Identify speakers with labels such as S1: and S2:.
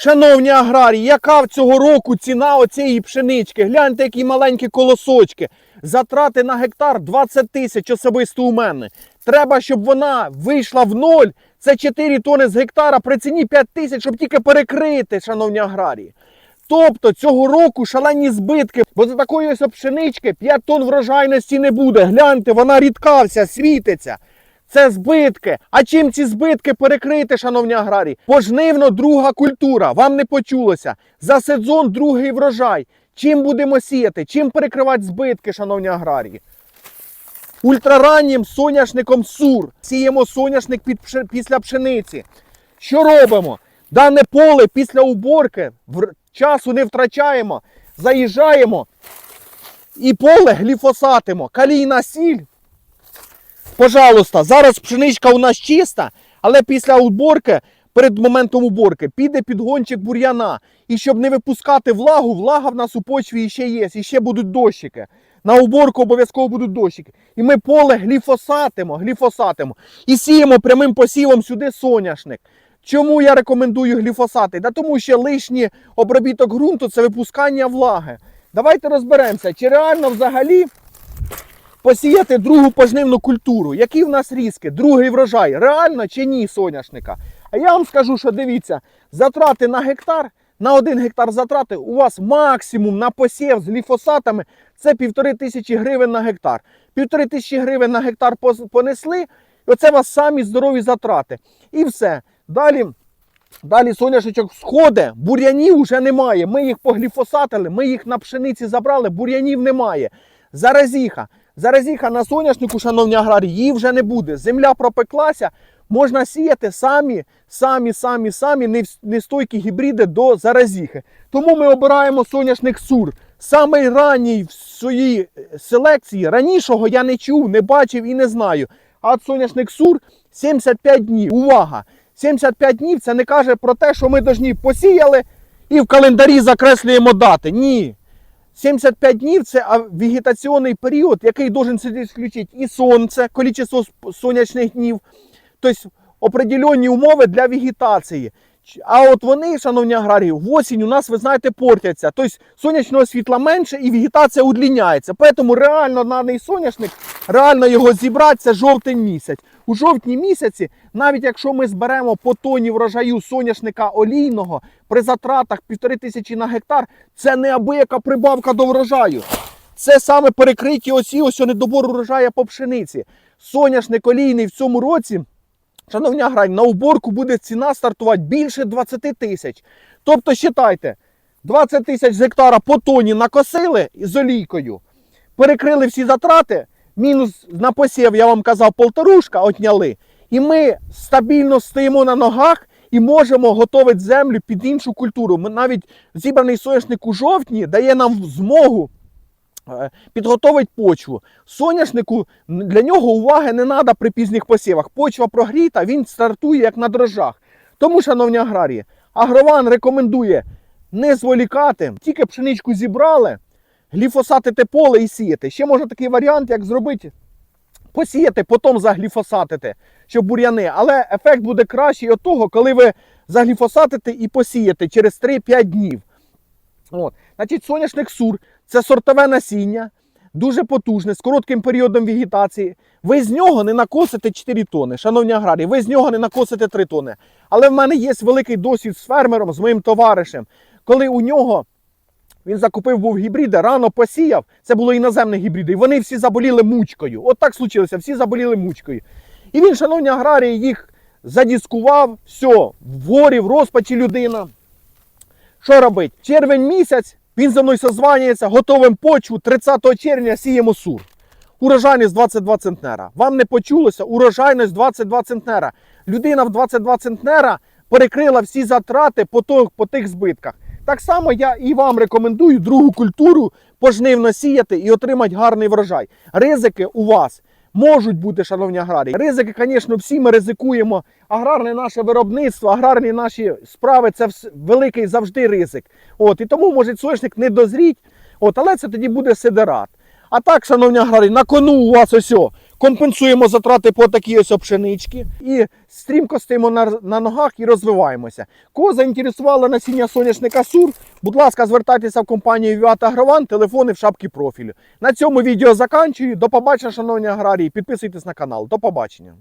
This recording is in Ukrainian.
S1: Шановні аграрії, яка в цього року ціна оцієї пшенички? Гляньте, які маленькі колосочки. Затрати на гектар 20 тисяч особисто у мене. Треба, щоб вона вийшла в ноль. Це 4 тони з гектара при ціні 5 тисяч, щоб тільки перекрити, шановні аграрії. Тобто цього року шалені збитки, бо за такої ось пшенички 5 тонн врожайності не буде. Гляньте, вона рідка вся, світиться. Це збитки. А чим ці збитки перекрити, шановні аграрії? Пожнивно друга культура. Вам не почулося. За сезон другий врожай. Чим будемо сіяти? Чим перекривати збитки, шановні аграрії? Ультрараннім соняшником сур. Сіємо соняшник під після пшениці. Що робимо? Дане поле після уборки часу не втрачаємо. Заїжджаємо і поле гліфосатимо. Калійна сіль Пожалуйста, зараз пшеничка у нас чиста, але після уборки, перед моментом уборки, піде підгончик бур'яна. І щоб не випускати влагу, влага в нас у почві ще є, і ще будуть дощики. На уборку обов'язково будуть дощики. І ми поле гліфосатимо, гліфосатимо. І сіємо прямим посівом сюди соняшник. Чому я рекомендую гліфосати? Да тому що лишній обробіток ґрунту це випускання влаги. Давайте розберемося, чи реально взагалі посіяти другу пожнивну культуру. Які в нас різки? Другий врожай. Реально чи ні соняшника? А я вам скажу, що дивіться, затрати на гектар, на один гектар затрати у вас максимум на посів з гліфосатами це півтори тисячі гривень на гектар. Півтори тисячі гривень на гектар понесли, і оце у вас самі здорові затрати. І все. Далі. Далі соняшечок сходить, бур'янів вже немає. Ми їх погліфосатили, ми їх на пшениці забрали, бур'янів немає. Заразіха. Заразіха на соняшнику, шановні аграрії, її вже не буде. Земля пропеклася, можна сіяти самі, самі, самі, самі нестойкі гібриди до заразіхи. Тому ми обираємо соняшник Сур. Самий ранній в своїй е, селекції. Ранішого я не чув, не бачив і не знаю. А соняшник Сур 75 днів. Увага! 75 днів це не каже про те, що ми дожні посіяли і в календарі закреслюємо дати. Ні. 75 днів це вегетаційний період, який должен включити і сонце, кількість сонячних днів, тобто определенні умови для вегетації. А от вони, шановні аграрії, осінь у нас, ви знаєте, портяться. Тобто сонячного світла менше і вегетація удліняється. Тому реально даний соняшник, реально його зібрати жовтень місяць. У жовтні місяці, навіть якщо ми зберемо по тоні врожаю соняшника олійного при затратах півтори тисячі на гектар, це неабияка прибавка до врожаю. Це саме перекриті оці ось недобор урожаю по пшениці. Соняшник олійний в цьому році, шановні аграрії, на уборку буде ціна стартувати більше 20 тисяч. Тобто, считайте, 20 тисяч з гектара по тоні накосили з олійкою, перекрили всі затрати, мінус на посів, я вам казав, полторушка отняли. І ми стабільно стоїмо на ногах і можемо готувати землю під іншу культуру. Ми навіть зібраний соняшник у жовтні дає нам змогу е, підготовити почву. Соняшнику для нього уваги не треба при пізніх посівах. Почва прогріта, він стартує як на дрожжах. Тому, шановні аграрії, Агрован рекомендує не зволікати, тільки пшеничку зібрали, гліфосатити поле і сіяти. Ще можна такий варіант, як зробити посіяти, потім загліфосатити, щоб бур'яни. Але ефект буде кращий від того, коли ви загліфосатите і посієте через 3-5 днів. От. Значить, соняшник сур це сортове насіння, дуже потужне, з коротким періодом вегетації. Ви з нього не накосите 4 тони, шановні аграрії, ви з нього не накосите 3 тони. Але в мене є великий досвід з фермером, з моїм товаришем, коли у нього він закупив був гібриди, рано посіяв. Це були іноземні гібриди. І вони всі заболіли мучкою. От так случилося, всі заболіли мучкою. І він, шановні аграрії, їх задіскував, все, в горі, в розпачі людина. Що робить? Червень місяць, він за мною созванюється, готовим почву, 30 червня сіємо сур. Урожайність 22 центнера. Вам не почулося? Урожайність 22 центнера. Людина в 22 центнера перекрила всі затрати по, то- по тих збитках. Так само я і вам рекомендую другу культуру пожнивно сіяти і отримати гарний врожай. Ризики у вас можуть бути, шановні аграрії. Ризики, звісно, всі ми ризикуємо. Аграрне наше виробництво, аграрні наші справи це великий завжди ризик. От, і тому може соняшник не дозріть, от, але це тоді буде сидерат. А так, шановні аграрії, на кону у вас ось компенсуємо затрати по такій ось пшеничці і стрімко стоїмо на, на ногах і розвиваємося. Кого заінтересувало насіння соняшника Сур, будь ласка, звертайтеся в компанію Віата Агрован, телефони в шапці профілю. На цьому відео заканчую. До побачення, шановні аграрії. Підписуйтесь на канал. До побачення.